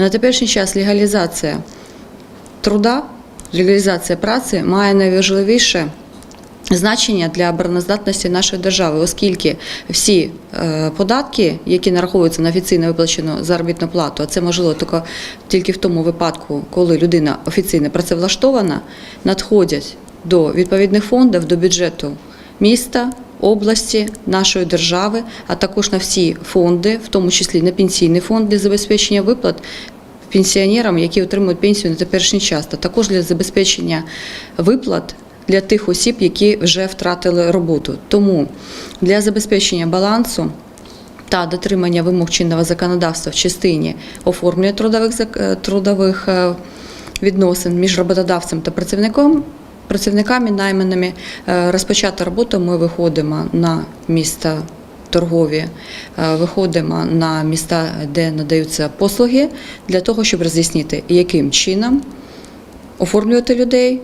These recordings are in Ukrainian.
На теперішній час легалізація труда, легалізація праці має найважливіше значення для обороноздатності нашої держави, оскільки всі е, податки, які нараховуються на офіційно виплачену заробітну плату, а це можливо тільки, тільки в тому випадку, коли людина офіційно працевлаштована, надходять до відповідних фондів, до бюджету міста, області, нашої держави, а також на всі фонди, в тому числі на пенсійний фонд для забезпечення виплат пенсіонерам, які отримують пенсію на теперішній час, та також для забезпечення виплат для тих осіб, які вже втратили роботу. Тому для забезпечення балансу та дотримання вимог чинного законодавства в частині оформлення трудових е, трудових е, відносин між роботодавцем та працівником. Працівниками найманими е, розпочати роботу ми виходимо на міста торгові, е, виходимо на міста, де надаються послуги, для того, щоб роз'яснити, яким чином оформлювати людей.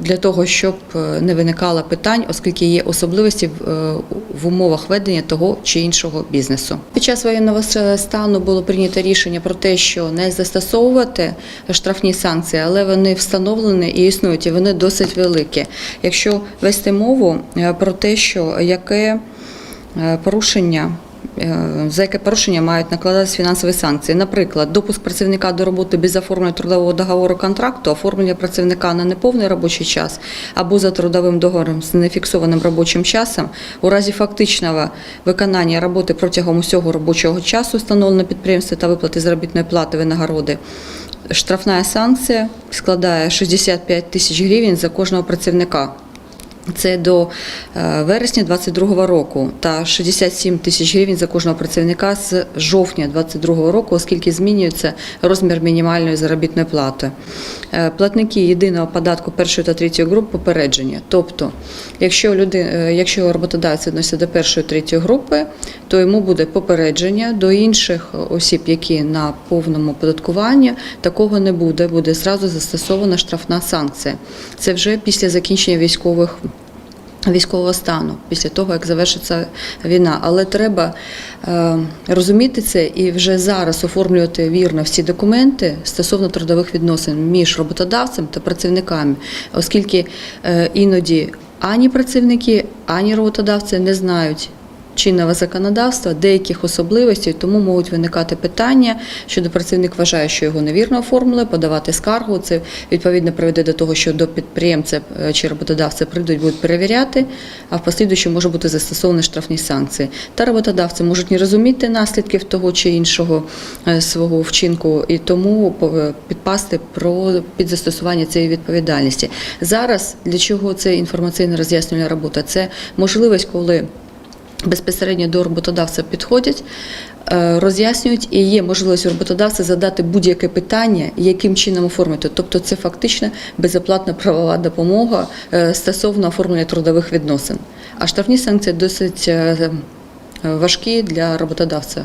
Для того щоб е, не виникало питань, оскільки є особливості в, е, умовах ведення того чи іншого бізнесу. Під час воєнного стану було прийнято рішення про те, що не застосовувати штрафні санкції, але вони встановлені і існують, і вони досить великі. Якщо вести мову е, про те, що яке порушення. Е, За яке порушення мають накладатися фінансові санкції, наприклад, допуск працівника до роботи без оформлення трудового договору контракту, оформлення працівника на неповний робочий час або за трудовим договором з нефіксованим робочим часом, у разі фактичного виконання роботи протягом усього робочого часу, встановлено підприємстві та виплати заробітної плати винагороди. Штрафна санкція складає 65 тисяч гривень за кожного працівника. Це до е, вересня 2022 року та 67 тисяч гривень за кожного працівника з жовтня 2022 року, оскільки змінюється розмір мінімальної заробітної плати. Е, Платники єдиного податку першої та третьої груп попередження. Тобто, якщо люди, е, якщо роботодавець відноситься до першої третьої групи, то йому буде попередження до інших осіб, які на повному оподаткуванні, такого не буде. Буде зразу застосована штрафна санкція. Це вже після закінчення військових військового стану після того, як завершиться війна. Але треба е, розуміти це і вже зараз оформлювати вірно всі документи стосовно трудових відносин між роботодавцем та працівниками, оскільки е, іноді ані працівники, ані роботодавці не знають. Чинного законодавства, деяких особливостей, тому можуть виникати питання, щодо працівник вважає, що його невірно оформили, подавати скаргу. Це відповідно приведе до того, що до підприємця е, чи роботодавця прийдуть, будуть перевіряти, а в послідуючому може бути застосовані штрафні санкції. Та роботодавці можуть не розуміти наслідків того чи іншого е, свого вчинку, і тому пов- підпасти про під застосування цієї відповідальності. Зараз для чого це інформаційна роз'яснювальна робота? Це можливість, коли безпосередньо до роботодавця підходять, е, роз'яснюють, і є можливість роботодавця задати будь-яке питання, яким чином оформити. Тобто це фактично безоплатна правова допомога е, стосовно оформлення трудових відносин. А штрафні санкції досить е, важкі для роботодавця.